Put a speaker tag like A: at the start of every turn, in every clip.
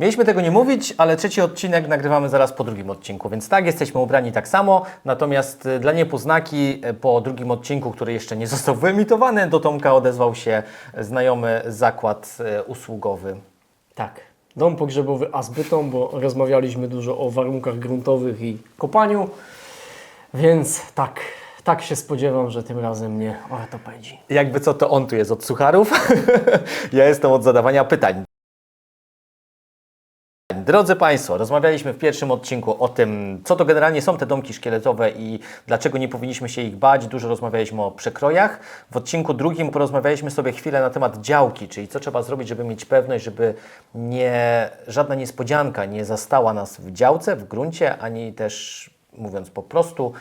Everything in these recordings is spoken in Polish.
A: Mieliśmy tego nie mówić, ale trzeci odcinek nagrywamy zaraz po drugim odcinku, więc tak, jesteśmy ubrani tak samo, natomiast y, dla niepoznaki y, po drugim odcinku, który jeszcze nie został wyemitowany, do Tomka odezwał się znajomy zakład usługowy.
B: Tak. Dom pogrzebowy Azbytom, bo rozmawialiśmy dużo o warunkach gruntowych i kopaniu, więc tak, tak się spodziewam, że tym razem nie ortopedzi.
A: Jakby co, to on tu jest od sucharów, ja jestem od zadawania pytań. Drodzy Państwo, rozmawialiśmy w pierwszym odcinku o tym, co to generalnie są te domki szkieletowe i dlaczego nie powinniśmy się ich bać. Dużo rozmawialiśmy o przekrojach. W odcinku drugim porozmawialiśmy sobie chwilę na temat działki, czyli co trzeba zrobić, żeby mieć pewność, żeby nie, żadna niespodzianka nie zastała nas w działce, w gruncie, ani też, mówiąc po prostu,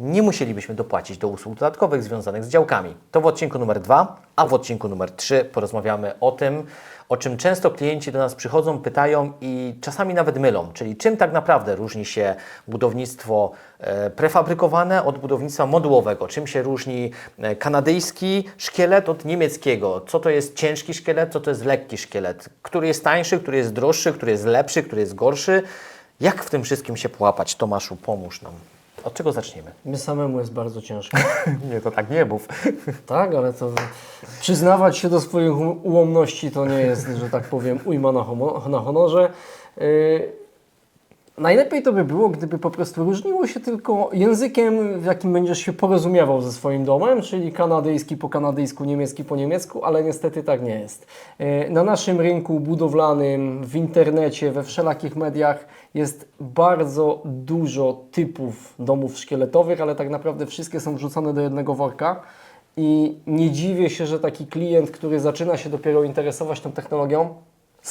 A: nie musielibyśmy dopłacić do usług dodatkowych związanych z działkami. To w odcinku numer dwa, a w odcinku numer trzy porozmawiamy o tym, o czym często klienci do nas przychodzą, pytają i czasami nawet mylą, czyli czym tak naprawdę różni się budownictwo e, prefabrykowane od budownictwa modułowego, czym się różni e, kanadyjski szkielet od niemieckiego, co to jest ciężki szkielet, co to jest lekki szkielet, który jest tańszy, który jest droższy, który jest lepszy, który jest gorszy. Jak w tym wszystkim się połapać? Tomaszu, pomóż nam. Od czego zaczniemy?
B: My samemu jest bardzo ciężko.
A: Nie, to tak nie mów.
B: Tak, ale to przyznawać się do swoich ułomności to nie jest, że tak powiem, ujma na, homo, na honorze. Yy, najlepiej to by było, gdyby po prostu różniło się tylko językiem, w jakim będziesz się porozumiewał ze swoim domem, czyli kanadyjski po kanadyjsku, niemiecki po niemiecku, ale niestety tak nie jest. Yy, na naszym rynku budowlanym, w internecie, we wszelakich mediach jest bardzo dużo typów domów szkieletowych, ale tak naprawdę wszystkie są wrzucone do jednego worka. I nie dziwię się, że taki klient, który zaczyna się dopiero interesować tą technologią,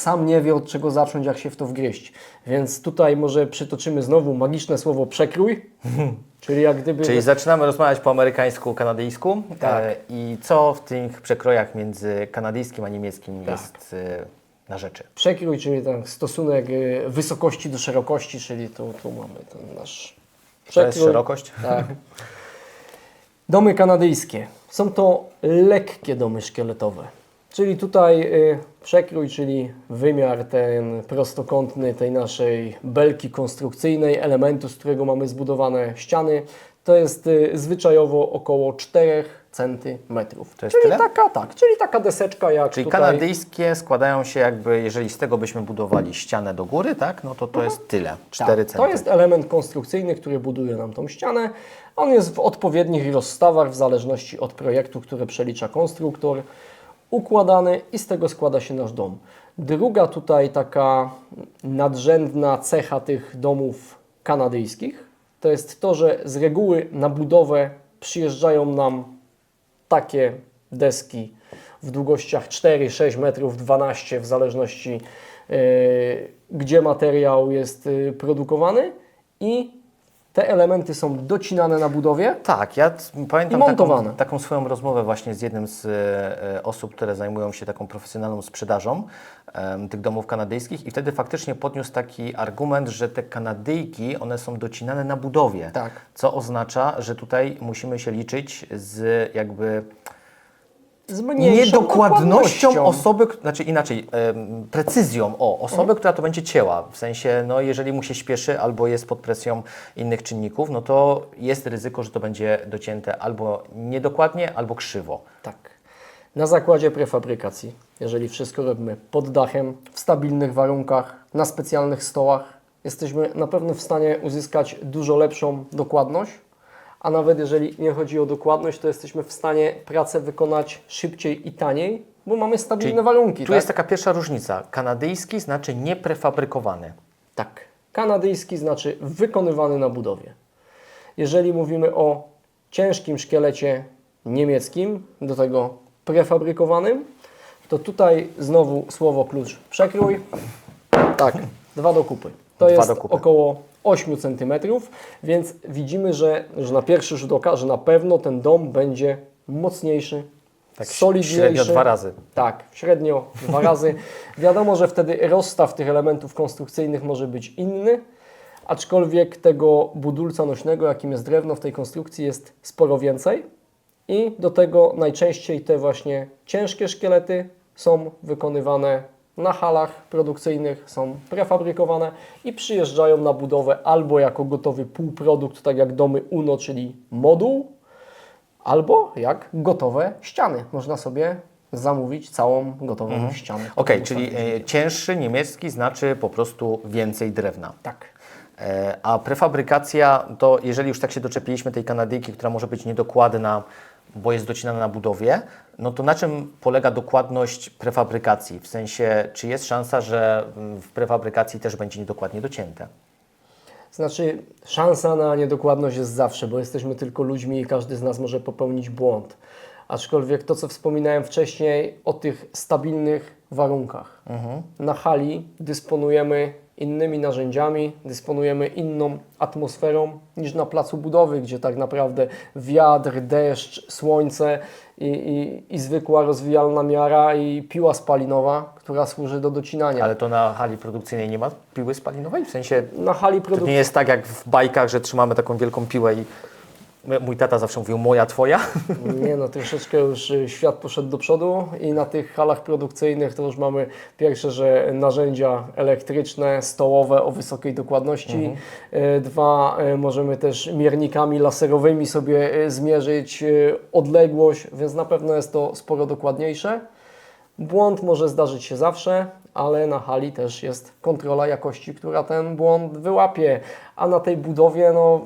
B: sam nie wie od czego zacząć, jak się w to wgryźć. Więc tutaj może przytoczymy znowu magiczne słowo przekrój, czyli jak gdyby...
A: Czyli zaczynamy rozmawiać po amerykańsku, kanadyjsku.
B: Tak.
A: E, I co w tych przekrojach między kanadyjskim a niemieckim
B: Tak.
A: jest e, na rzeczy?
B: Przekrój, czyli ten stosunek y, wysokości do szerokości, czyli tu, tu mamy ten nasz
A: To jest szerokość?
B: Tak. Domy kanadyjskie. Są to lekkie domy szkieletowe. Czyli tutaj y, przekrój, czyli wymiar ten prostokątny tej naszej belki konstrukcyjnej, elementu, z którego mamy zbudowane ściany, to jest y, zwyczajowo około 4 cm.
A: To jest
B: czyli
A: tyle?
B: taka, tak, czyli taka deseczka jak
A: Czyli
B: tutaj.
A: kanadyjskie składają się jakby, jeżeli z tego byśmy budowali ścianę do góry, tak? No to to jest tyle, 4
B: Tak,
A: cm.
B: to jest element konstrukcyjny, który buduje nam tą ścianę. On jest w odpowiednich rozstawach w zależności od projektu, który przelicza konstruktor, układany i z tego składa się nasz dom. Druga tutaj taka nadrzędna cecha tych domów kanadyjskich to jest to, że z reguły na budowę przyjeżdżają nam takie deski w długościach 4, 6 metrów, 12 w zależności e, gdzie materiał jest e, produkowany i te elementy są docinane na budowie.
A: Tak, ja pamiętam taką, taką swoją rozmowę właśnie z jednym z e, e, osób, które zajmują się taką profesjonalną sprzedażą tych domów kanadyjskich i wtedy faktycznie podniósł taki argument, że te Kanadyjki, one są docinane na budowie,
B: Tak.
A: co oznacza, że tutaj musimy się liczyć z jakby
B: Z
A: niedokładnością osoby, k- znaczy inaczej, em, precyzją o osoby,
B: Mhm.
A: która to będzie cięła. W sensie, no jeżeli mu się śpieszy albo jest pod presją innych czynników, no to jest ryzyko, że to będzie docięte albo niedokładnie, albo krzywo.
B: Tak. Na zakładzie prefabrykacji, jeżeli wszystko robimy pod dachem, w stabilnych warunkach, na specjalnych stołach, jesteśmy na pewno w stanie uzyskać dużo lepszą dokładność, a nawet jeżeli nie chodzi o dokładność, to jesteśmy w stanie pracę wykonać szybciej i taniej, bo mamy stabilne warunki.
A: Tu
B: tak?
A: jest taka pierwsza różnica. Kanadyjski znaczy nieprefabrykowany.
B: Tak. Kanadyjski znaczy wykonywany na budowie. Jeżeli mówimy o ciężkim szkielecie niemieckim, do tego prefabrykowanym, to tutaj znowu słowo klucz przekrój. Tak, dwa do kupy. To
A: Dwa
B: jest
A: do kupy.
B: około 8 cm, więc widzimy, że, że na pierwszy rzut oka, że na pewno ten dom będzie mocniejszy,
A: Tak
B: solidniejszy.
A: średnio dwa razy.
B: Tak, średnio dwa razy. Wiadomo, że wtedy rozstaw tych elementów konstrukcyjnych może być inny, aczkolwiek tego budulca nośnego, jakim jest drewno w tej konstrukcji jest sporo więcej i do tego najczęściej te właśnie ciężkie szkielety są wykonywane na halach produkcyjnych są prefabrykowane i przyjeżdżają na budowę albo jako gotowy półprodukt, tak jak domy UNO, czyli moduł, albo jak gotowe ściany. Można sobie zamówić całą gotową ścianę.
A: Okej, czyli e, cięższy niemiecki znaczy po prostu więcej drewna.
B: Tak.
A: E, A prefabrykacja to, jeżeli już tak się doczepiliśmy tej kanadyjki, która może być niedokładna, bo jest docinana na budowie, no to na czym polega dokładność prefabrykacji? W sensie, czy jest szansa, że w prefabrykacji też będzie niedokładnie docięte?
B: Znaczy, szansa na niedokładność jest zawsze, bo jesteśmy tylko ludźmi i każdy z nas może popełnić błąd. Aczkolwiek to, co wspominałem wcześniej o tych stabilnych warunkach. Na hali dysponujemy innymi narzędziami, dysponujemy inną atmosferą niż na placu budowy, gdzie tak naprawdę wiatr, deszcz, słońce i, i, i zwykła rozwijalna miara i piła spalinowa, która służy do docinania.
A: Ale to na hali produkcyjnej nie ma piły spalinowej? W sensie,
B: Na hali
A: to
B: produkcyjnej
A: nie jest tak jak w bajkach, że trzymamy taką wielką piłę i mój tata zawsze mówił moja, twoja.
B: Nie no, troszeczkę już y, świat poszedł do przodu i na tych halach produkcyjnych to już mamy pierwsze, że narzędzia elektryczne, stołowe o wysokiej dokładności. Y, Dwa, y, możemy też miernikami laserowymi sobie zmierzyć odległość, więc na pewno jest to sporo dokładniejsze. Błąd może zdarzyć się zawsze, ale na hali też jest kontrola jakości, która ten błąd wyłapie. A na tej budowie, no,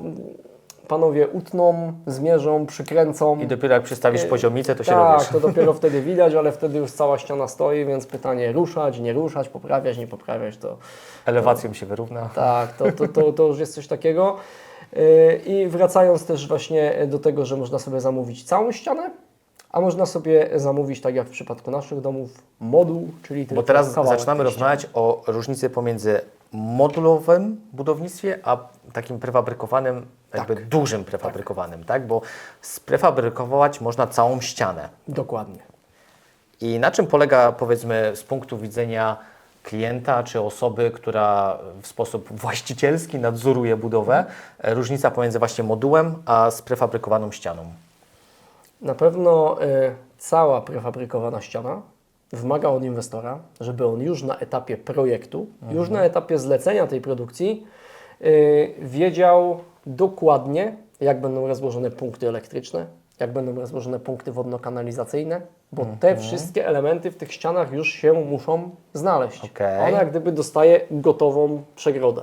B: panowie utną, zmierzą, przykręcą.
A: I dopiero jak przystawisz poziomicę, to się
B: tak,
A: dowiesz.
B: to dopiero wtedy widać, ale wtedy już cała ściana stoi, więc pytanie ruszać, nie ruszać, poprawiać, nie poprawiać, to
A: Elewacją się wyrówna.
B: tak, to, to, to, to już jest coś takiego. Yy, I wracając też właśnie do tego, że można sobie zamówić całą ścianę, a można sobie zamówić, tak jak w przypadku naszych domów, moduł, czyli tylko
A: Bo teraz zaczynamy rozmawiać o różnicy pomiędzy modulowym budownictwie, a takim prefabrykowanym, jakby
B: Tak.
A: dużym prefabrykowanym, tak? Bo sprefabrykować można całą ścianę.
B: Dokładnie.
A: I na czym polega, powiedzmy, z punktu widzenia klienta czy osoby, która w sposób właścicielski nadzoruje budowę, e, różnica pomiędzy właśnie modułem a sprefabrykowaną ścianą?
B: Na pewno y, cała prefabrykowana ściana wymaga od inwestora, żeby on już na etapie projektu, już na etapie zlecenia tej produkcji y, wiedział dokładnie, jak będą rozłożone punkty elektryczne, jak będą rozłożone punkty wodno-kanalizacyjne, bo te wszystkie elementy w tych ścianach już się muszą znaleźć.
A: Okej.
B: Ona jak gdyby dostaje gotową przegrodę.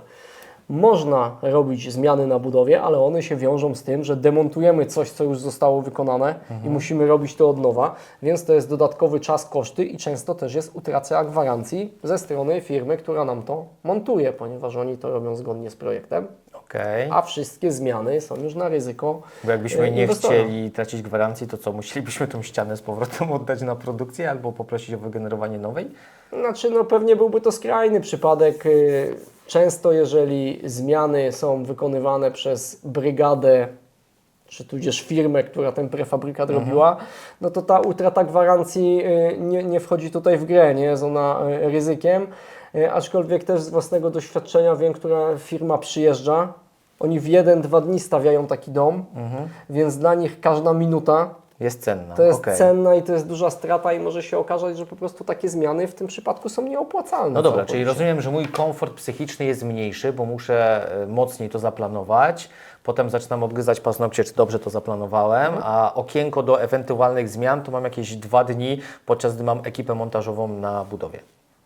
B: Można robić zmiany na budowie, ale one się wiążą z tym, że demontujemy coś, co już zostało wykonane i musimy robić to od nowa, więc to jest dodatkowy czas, koszty i często też jest utrata gwarancji ze strony firmy, która nam to montuje, ponieważ oni to robią zgodnie z projektem,
A: Okej.
B: a wszystkie zmiany są już na ryzyko
A: Bo jakbyśmy
B: e,
A: nie
B: inwestora.
A: chcieli tracić gwarancji, to co, musielibyśmy tą ścianę z powrotem oddać na produkcję albo poprosić o wygenerowanie nowej?
B: Znaczy, no pewnie byłby to skrajny przypadek. Często, jeżeli zmiany są wykonywane przez brygadę, czy tudzież firmę, która ten prefabrykat robiła, no to ta utrata gwarancji y, nie, nie wchodzi tutaj w grę, nie jest ona y, ryzykiem. Y, Aczkolwiek też z własnego doświadczenia wiem, która firma przyjeżdża. Oni w jeden, dwa dni stawiają taki dom, więc dla nich każda minuta
A: Jest cenna.
B: to jest
A: okej.
B: cenna i to jest duża strata i może się okazać, że po prostu takie zmiany w tym przypadku są nieopłacalne.
A: No dobra, czyli rozumiem, że mój komfort psychiczny jest mniejszy, bo muszę e, mocniej to zaplanować. Potem zaczynam odgryzać paznokcie, czy dobrze to zaplanowałem, a okienko do ewentualnych zmian to mam jakieś dwa dni, podczas gdy mam ekipę montażową na budowie.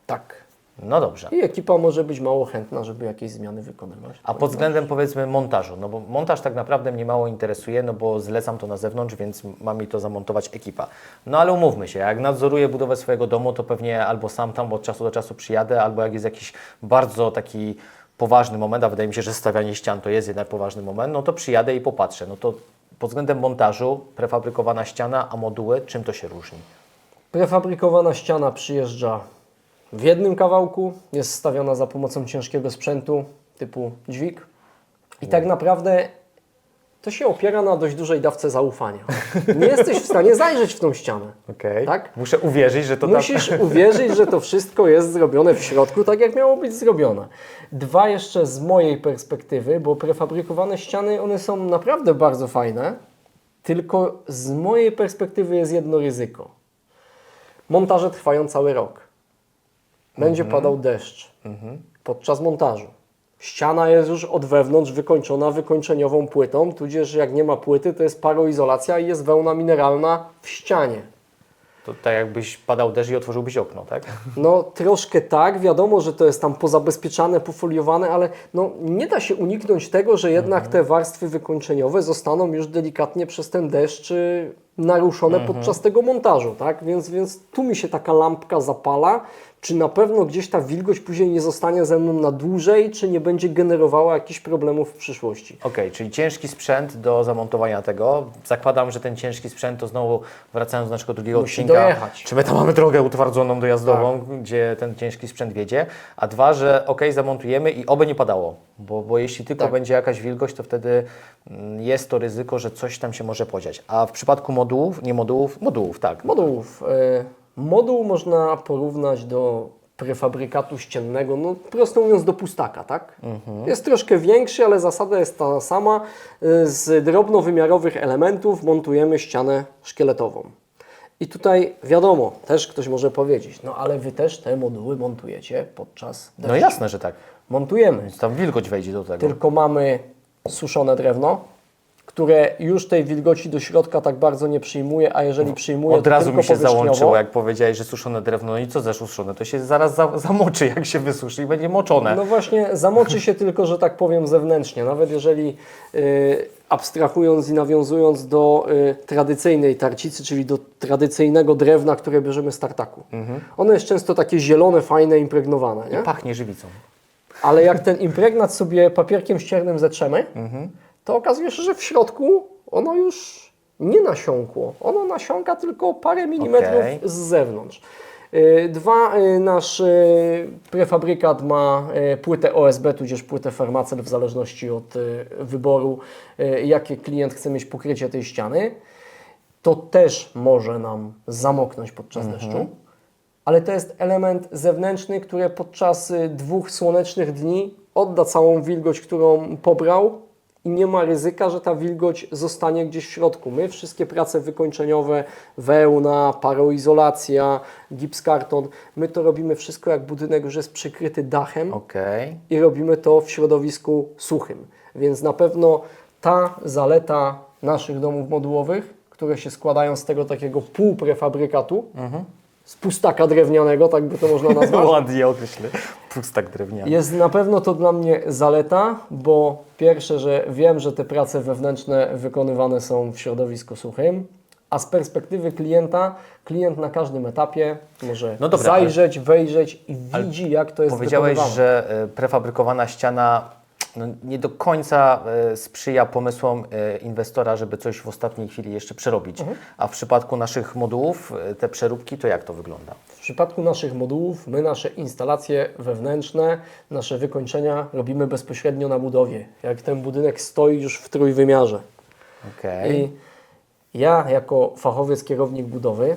B: Tak.
A: No dobrze.
B: I ekipa może być mało chętna, żeby jakieś zmiany wykonywać.
A: A pod względem powiedzmy montażu, no bo montaż tak naprawdę mnie mało interesuje, no bo zlecam to na zewnątrz, więc ma mi to zamontować ekipa. No ale umówmy się, jak nadzoruję budowę swojego domu, to pewnie albo sam tam od czasu do czasu przyjadę, albo jak jest jakiś bardzo taki poważny moment, a wydaje mi się, że stawianie ścian to jest jednak poważny moment, no to przyjadę i popatrzę. No to pod względem montażu, prefabrykowana ściana, a moduły, czym to się różni?
B: Prefabrykowana ściana przyjeżdża w jednym kawałku, jest stawiana za pomocą ciężkiego sprzętu typu dźwig i tak naprawdę to się opiera na dość dużej dawce zaufania. Nie jesteś w stanie zajrzeć w tą ścianę.
A: Okej.
B: Tak?
A: Muszę uwierzyć, że to tak.
B: Musisz uwierzyć, że to wszystko jest zrobione w środku tak, jak miało być zrobione. Dwa jeszcze z mojej perspektywy, bo prefabrykowane ściany, one są naprawdę bardzo fajne, tylko z mojej perspektywy jest jedno ryzyko. Montaże trwają cały rok. Będzie padał deszcz podczas montażu. Ściana jest już od wewnątrz wykończona wykończeniową płytą, tudzież jak nie ma płyty, to jest paroizolacja i jest wełna mineralna w ścianie.
A: To tak jakbyś padał deszcz i otworzyłbyś okno, tak?
B: No troszkę tak, wiadomo, że to jest tam pozabezpieczane, pofoliowane, ale no, nie da się uniknąć tego, że jednak te warstwy wykończeniowe zostaną już delikatnie przez ten deszcz naruszone podczas tego montażu, tak? Więc, więc tu mi się taka lampka zapala, czy na pewno gdzieś ta wilgoć później nie zostanie ze mną na dłużej, czy nie będzie generowała jakichś problemów w przyszłości.
A: Okej, czyli ciężki sprzęt do zamontowania tego. Zakładam, że ten ciężki sprzęt to znowu wracając do naszego drugiego
B: Musi
A: odcinka.
B: dojechać.
A: Czy my tam mamy drogę utwardzoną dojazdową, gdzie ten ciężki sprzęt wiedzie? A dwa, że okej, zamontujemy i oby nie padało. Bo, bo jeśli tylko
B: Tak.
A: będzie jakaś wilgoć, to wtedy mm, jest to ryzyko, że coś tam się może podziać. A w przypadku modułów, nie modułów, modułów, tak.
B: Modułów. E, Moduł można porównać do prefabrykatu ściennego, no prosto mówiąc do pustaka, tak? Jest troszkę większy, ale zasada jest ta sama. E, Z drobnowymiarowych elementów montujemy ścianę szkieletową. I tutaj wiadomo, też ktoś może powiedzieć, no ale Wy też te moduły montujecie podczas deszczu.
A: No jasne, że tak.
B: Montujemy.
A: Więc tam wilgoć wejdzie do tego.
B: Tylko mamy suszone drewno, które już tej wilgoci do środka tak bardzo nie przyjmuje, a jeżeli przyjmuje,
A: Od
B: to
A: razu
B: tylko
A: mi się
B: powierzchniowo.
A: załączyło, jak powiedziałeś, że suszone drewno. No i co za suszone? To się zaraz za, zamoczy, jak się wysuszy i będzie moczone.
B: No właśnie, zamoczy się tylko, że tak powiem, zewnętrznie. Nawet jeżeli y, abstrahując i nawiązując do y, tradycyjnej tarcicy, czyli do tradycyjnego drewna, które bierzemy z tartaku. Ono jest często takie zielone, fajne, impregnowane, nie?
A: Pachnie żywicą.
B: Ale jak ten impregnat sobie papierkiem ściernym zetrzemy, to okazuje się, że w środku ono już nie nasiąkło. Ono nasiąka tylko parę milimetrów
A: Okej.
B: z zewnątrz. Y, Dwa, y, nasz y, prefabrykat ma płytę OSB, tudzież płytę Fermacel w zależności od wyboru, jakie klient chce mieć pokrycie tej ściany. To też może nam zamoknąć podczas deszczu ale to jest element zewnętrzny, który podczas y, dwóch słonecznych dni odda całą wilgoć, którą pobrał i nie ma ryzyka, że ta wilgoć zostanie gdzieś w środku. My wszystkie prace wykończeniowe, wełna, paroizolacja, gipskarton, my to robimy wszystko jak budynek już jest przykryty dachem
A: Okej.
B: i robimy to w środowisku suchym. Więc na pewno ta zaleta naszych domów modułowych, które się składają z tego takiego półprefabrykatu, z pustaka drewnianego, tak by to można nazwać,
A: Ładnie określę. Pustak drewniany.
B: jest na pewno to dla mnie zaleta, bo pierwsze, że wiem, że te prace wewnętrzne wykonywane są w środowisku suchym, a z perspektywy klienta, klient na każdym etapie może
A: No dobra,
B: zajrzeć, wejrzeć i widzi, jak to jest
A: Powiedziałeś,
B: wykonywane.
A: że e, prefabrykowana ściana no, nie do końca e, sprzyja pomysłom e, inwestora, żeby coś w ostatniej chwili jeszcze przerobić.
B: Mhm.
A: A w przypadku naszych modułów, e, te przeróbki, to jak to wygląda?
B: W przypadku naszych modułów, my nasze instalacje wewnętrzne, nasze wykończenia robimy bezpośrednio na budowie. Jak ten budynek stoi już w trójwymiarze.
A: Okej.
B: I ja, jako fachowiec, kierownik budowy,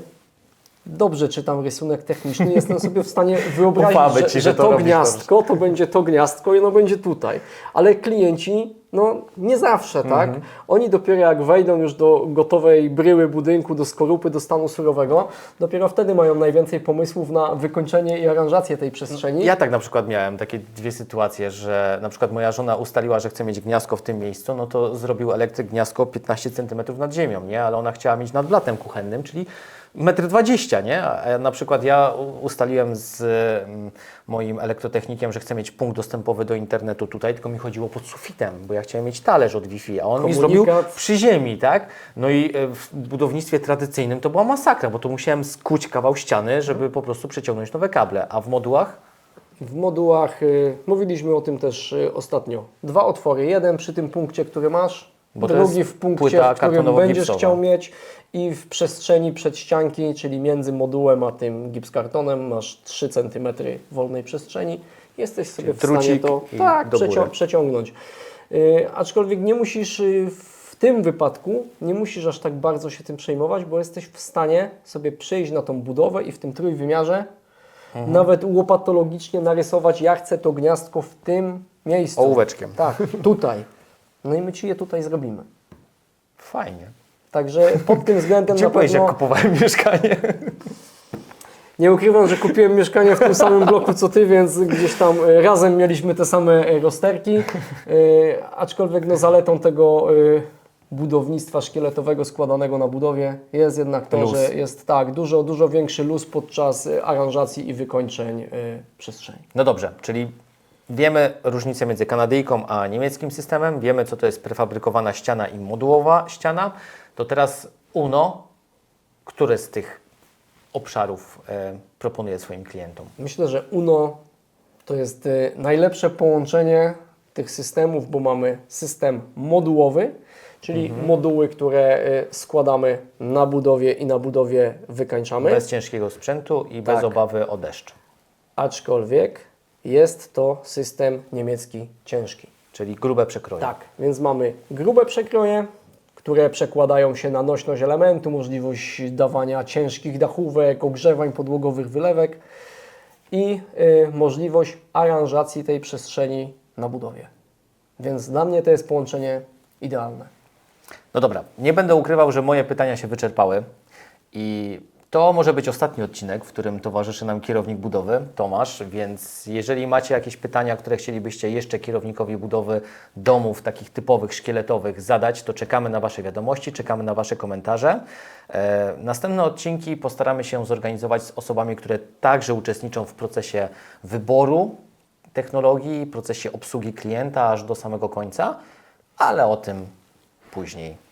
B: dobrze czytam rysunek techniczny, jestem sobie w stanie wyobrazić,
A: ci,
B: że,
A: że to
B: to gniazdko to będzie to gniazdko i ono będzie tutaj. Ale klienci, no nie zawsze, tak? Oni dopiero jak wejdą już do gotowej bryły budynku, do skorupy, do stanu surowego, dopiero wtedy mają najwięcej pomysłów na wykończenie i aranżację tej przestrzeni.
A: Ja tak na przykład miałem takie dwie sytuacje, że na przykład moja żona ustaliła, że chce mieć gniazdko w tym miejscu, no to zrobił elektryk gniazdko 15 cm nad ziemią, nie? Ale ona chciała mieć nad blatem kuchennym, czyli 1,20 m, nie? A na przykład ja ustaliłem z mm, moim elektrotechnikiem, że chcę mieć punkt dostępowy do internetu tutaj, tylko mi chodziło pod sufitem, bo ja chciałem mieć talerz od Wi-Fi, a on mi zrobił przy ziemi, tak? No i e, w budownictwie tradycyjnym to była masakra, bo to musiałem skuć kawał ściany, żeby po prostu przeciągnąć nowe kable, a w modułach
B: W modułach, y, mówiliśmy o tym też y, ostatnio, dwa otwory. Jeden przy tym punkcie, który masz,
A: Bo
B: drugi w punkcie, w którym będziesz chciał mieć i w przestrzeni przedścianki, czyli między modułem a tym gipskartonem masz 3 cm wolnej przestrzeni. Jesteś sobie w stanie to tak, przecią- przeciągnąć. Y, aczkolwiek nie musisz y, w tym wypadku, nie musisz aż tak bardzo się tym przejmować, bo jesteś w stanie sobie przyjść na tą budowę i w tym trójwymiarze
A: Mhm.
B: nawet łopatologicznie narysować, ja chcę to gniazdko w tym miejscu.
A: ołóweczkiem.
B: Tak, tutaj. No i my Ci je tutaj zrobimy.
A: Fajnie.
B: Także pod tym względem
A: Gdzie
B: na
A: byłeś, jak
B: pewno
A: kupowałem mieszkanie?
B: Nie ukrywam, że kupiłem mieszkanie w tym samym bloku co Ty, więc gdzieś tam e, razem mieliśmy te same e, rozterki. E, aczkolwiek no, zaletą tego budownictwa szkieletowego składanego na budowie jest jednak to,
A: Luz.
B: że jest tak dużo, dużo większy luz podczas aranżacji i wykończeń przestrzeni.
A: No dobrze, czyli wiemy różnicę między kanadyjką a niemieckim systemem, wiemy co to jest prefabrykowana ściana i modułowa ściana. To teraz UNO, które z tych obszarów e, proponuje swoim klientom?
B: Myślę, że UNO to jest e, najlepsze połączenie tych systemów, bo mamy system modułowy, czyli moduły, które e, składamy na budowie i na budowie wykańczamy.
A: Bez ciężkiego sprzętu i bez
B: Tak.
A: obawy o deszcz.
B: Aczkolwiek jest to system niemiecki ciężki.
A: Czyli grube przekroje.
B: Tak, więc mamy grube przekroje, które przekładają się na nośność elementu, możliwość dawania ciężkich dachówek, ogrzewań podłogowych, wylewek i y, możliwość aranżacji tej przestrzeni na budowie. Więc dla mnie to jest połączenie idealne.
A: No dobra, nie będę ukrywał, że moje pytania się wyczerpały i to może być ostatni odcinek, w którym towarzyszy nam kierownik budowy, Tomasz, więc jeżeli macie jakieś pytania, które chcielibyście jeszcze kierownikowi budowy domów takich typowych, szkieletowych zadać, to czekamy na Wasze wiadomości, czekamy na Wasze komentarze. E, następne odcinki postaramy się zorganizować z osobami, które także uczestniczą w procesie wyboru technologii, procesie obsługi klienta aż do samego końca, ale o tym później.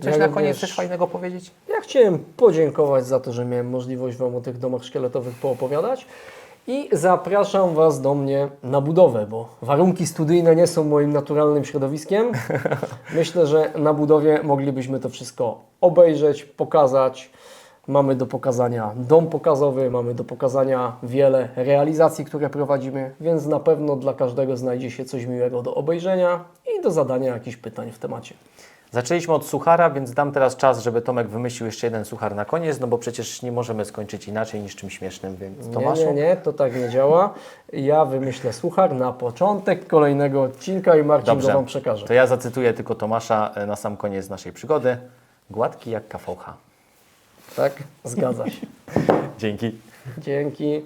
A: Coś
B: Ja
A: na
B: również-
A: koniec też fajnego powiedzieć?
B: Ja chciałem podziękować za to, że miałem możliwość Wam o tych domach szkieletowych poopowiadać i zapraszam Was do mnie na budowę, bo warunki studyjne nie są moim naturalnym środowiskiem. Myślę, że na budowie moglibyśmy to wszystko obejrzeć, pokazać. Mamy do pokazania dom pokazowy, mamy do pokazania wiele realizacji, które prowadzimy, więc na pewno dla każdego znajdzie się coś miłego do obejrzenia i do zadania jakichś pytań w temacie.
A: Zaczęliśmy od suchara, więc dam teraz czas, żeby Tomek wymyślił jeszcze jeden suchar na koniec, no bo przecież nie możemy skończyć inaczej niż czymś śmiesznym, więc Tomaszu.
B: Nie, nie, nie, to tak nie działa. Ja wymyślę suchar na początek kolejnego odcinka i Marcin
A: Dobrze,
B: go Wam przekaże.
A: to ja zacytuję tylko Tomasza e, na sam koniec naszej przygody. Gładki jak KVH.
B: Tak? Zgadza się.
A: Dzięki.
B: Dzięki.